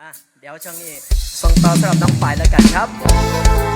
อะเดี๋ยวช่วงนี้ส่งต่อสำหรับน้องฝ่ายแล้วกันครับ